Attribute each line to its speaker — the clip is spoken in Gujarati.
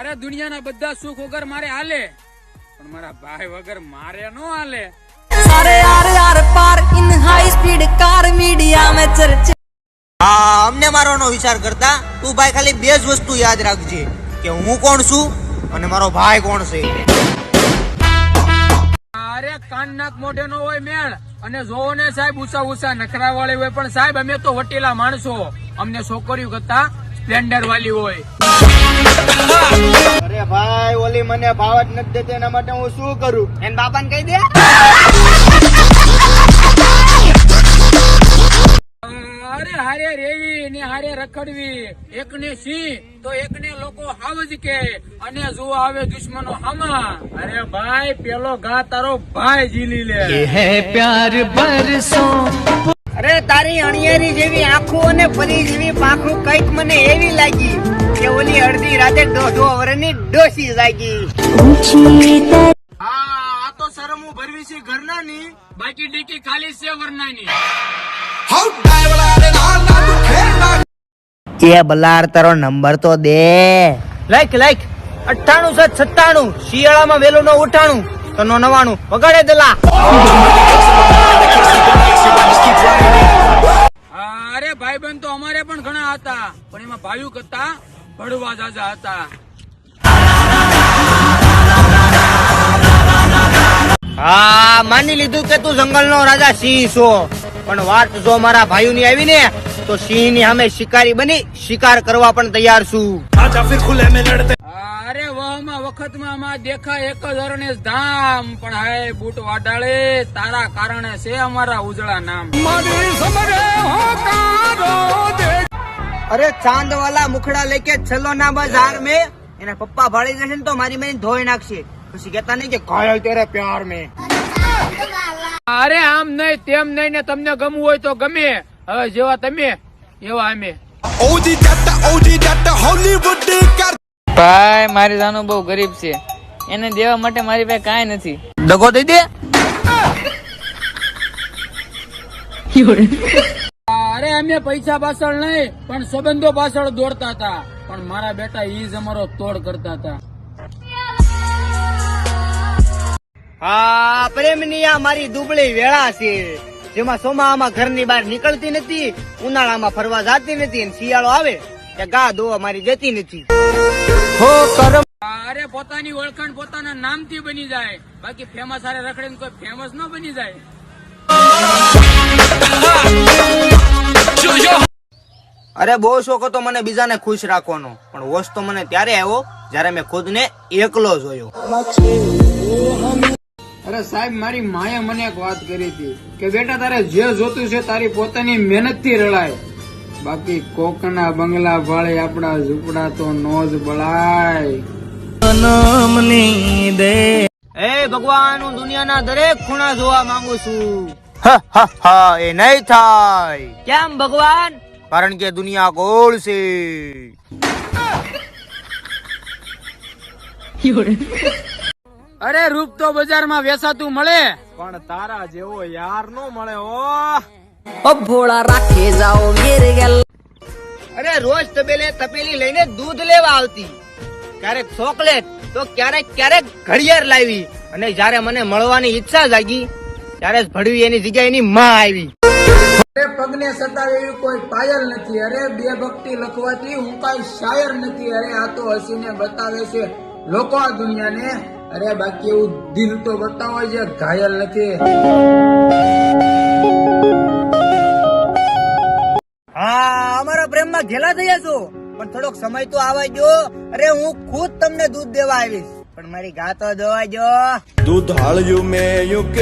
Speaker 1: મારે દુનિયાના બધા સુખ વગર મારે હાલે. પણ મારા ભાઈ વગર મારે નો હાલે.
Speaker 2: સારે આર આર પાર ઇન હાઈ સ્પીડ કાર મીડિયા મે ચર્ચે.
Speaker 3: હા અમને મારોનો વિચાર કરતા તું ભાઈ ખાલી બે જ વસ્તુ યાદ રાખજે કે હું કોણ છું અને મારો ભાઈ કોણ છે.
Speaker 1: અરે કાન નાક મોઢે નો હોય મેળ અને જો ને સાહેબ ઉસા ઉસા નખરા વાળી હોય પણ સાહેબ અમે તો વટેલા માણસો. અમને છોકરીઓ કરતા સ્પ્લેન્ડર વાલી હોય.
Speaker 3: અરે ભાઈ ઓલી મને ભાવ જ નથી દેતી એના માટે હું શું કરું? એન બાપાને કહી દે.
Speaker 1: અરે હારે રેવી ને હારે રખડવી. એક ને સિંહ તો એક ને લોકો હાવજ કે. અને જો આવે દુશ્મનો હામા. અરે ભાઈ પેલો ઘા તારો ભાઈ જીલી લે.
Speaker 3: અરે તારી અણિયારી જેવી આંખો અને પરી જેવી પાંખો કંઈક મને એવી લાગી કે ઓલી અડધી રાતે દોઢો વરની ડોસી લાગી. હા આ તો શરમું ભરવી છે ઘરના ની
Speaker 1: બાકી ડીકી ખાલી છે વરનાની.
Speaker 3: એ બલાર તારો નંબર તો દે. Like like. અઠ્ઠાણું સાત સત્તાણું. શિયાળામાં વેલું નો ઉઠાણું. તો નો નવાણું. વગાડે દલા.
Speaker 1: કરતા ભડવા હતા.
Speaker 3: હા માની લીધું કે તું જંગલનો રાજા સિંહ છો. પણ વાત જો મારા ભાઈઓ ની આવી ને તો સિંહની અમે શિકારી બની શિકાર કરવા પણ તૈયાર છું.
Speaker 1: અરે વહમાં વખતમાં માં દેખાય એક જ અરણેશ ધામ પણ હાય બૂટ વાડાળે તારા કારણે છે અમારા ઉજળા નામ.
Speaker 3: અરે ચાંદ વાલા મુખડા લેકે છેલ્લો ના બજાર મે. એના પપ્પા ભાળી જશે ને તો મારી મેં ધોઈ નાખશે. પછી કેતા નહીં કે ઘાયલ તેરે પ્યાર મે.
Speaker 1: અરે આમ નહીં તેમ નહીં ને તમને ગમવું હોય તો ગમે. હવે જેવા તમે એવા અમે.
Speaker 4: ભાઈ મારી જાનો બહુ ગરીબ છે. એને દેવા માટે મારી પાસે કાંઈ નથી.
Speaker 3: દગો દઈ દે.
Speaker 1: અરે અમે પૈસા પાછળ નહીં પણ સંબંધો પાછળ દોડતા હતા. પણ મારા બેટા ઈ જ અમારો તોડ કરતા હતા.
Speaker 3: હા પ્રેમની આ મારી દુબળી વેળા છે જેમાં સોમામાં ઘરની બહાર નીકળતી નથી ઉનાળામાં ફરવા જાતી નથી અને શિયાળો આવે કે ગા દોવા મારી જતી નથી. હો
Speaker 1: અરે પોતાની ઓળખાણ પોતાના નામથી બની જાય. બાકી ફેમસ હારે રખડીને કોઈ ફેમસ ન બની જાય.
Speaker 3: અરે બહુ શોખ હતો મને બીજાને ખુશ રાખવાનો. પણ હોશ તો મને ત્યારે આવ્યો જ્યારે મેં ખુદને એકલો જોયો.
Speaker 1: અરે સાહેબ મારી માએ મને એક વાત કરી હતી કે બેટા તારે જે જોતું છે તારી પોતાની મહેનતથી રળાય બાકી કોકના બંગલા ભાળે આપણા ઝૂંપડા તો નો જ બળાય.
Speaker 3: એ ભગવાન હું દુનિયાના દરેક ખૂણા જોવા માંગુ છું. એ નહીં થાય. કેમ ભગવાન? કારણ કે દુનિયા ગોળ છે.
Speaker 1: અરે રૂપ તો બજારમાં વેચાતું મળે. પણ તારા જેવો યાર નો મળે ઓ
Speaker 2: ભોળા રાખે જાઓ મેરે ગેલ.
Speaker 3: અરે રોજ તબેલે તપેલી લઈને દૂધ લેવા આવતી. ક્યારેક ચોકલેટ તો ક્યારેક ક્યારેક ઘડિયાળ લાવી. અને જયારે મને મળવાની ઈચ્છા જાગી ત્યારે ભડવી એની જગ્યાએ એની માં આવી.
Speaker 1: અરે પગને સતાવે એવી કોઈ પાયલ નથી. અરે બે ભક્તિ લખવાથી હું કાંઈ શાયર નથી. અરે આ તો હસીને બતાવે છે લોકો આ દુનિયાને. અરે બાકી એવું દિલ તો બતાવે છે ઘાયલ નથી.
Speaker 3: હા અમારા પ્રેમમાં ઘેલા થયા છો. પણ થોડોક સમય તો આવા જો અરે હું ખુદ તમને દૂધ દેવા આવીશ. પણ મારી ગાતો દવા જો
Speaker 5: દૂધ હાળ્યું મેં યુકે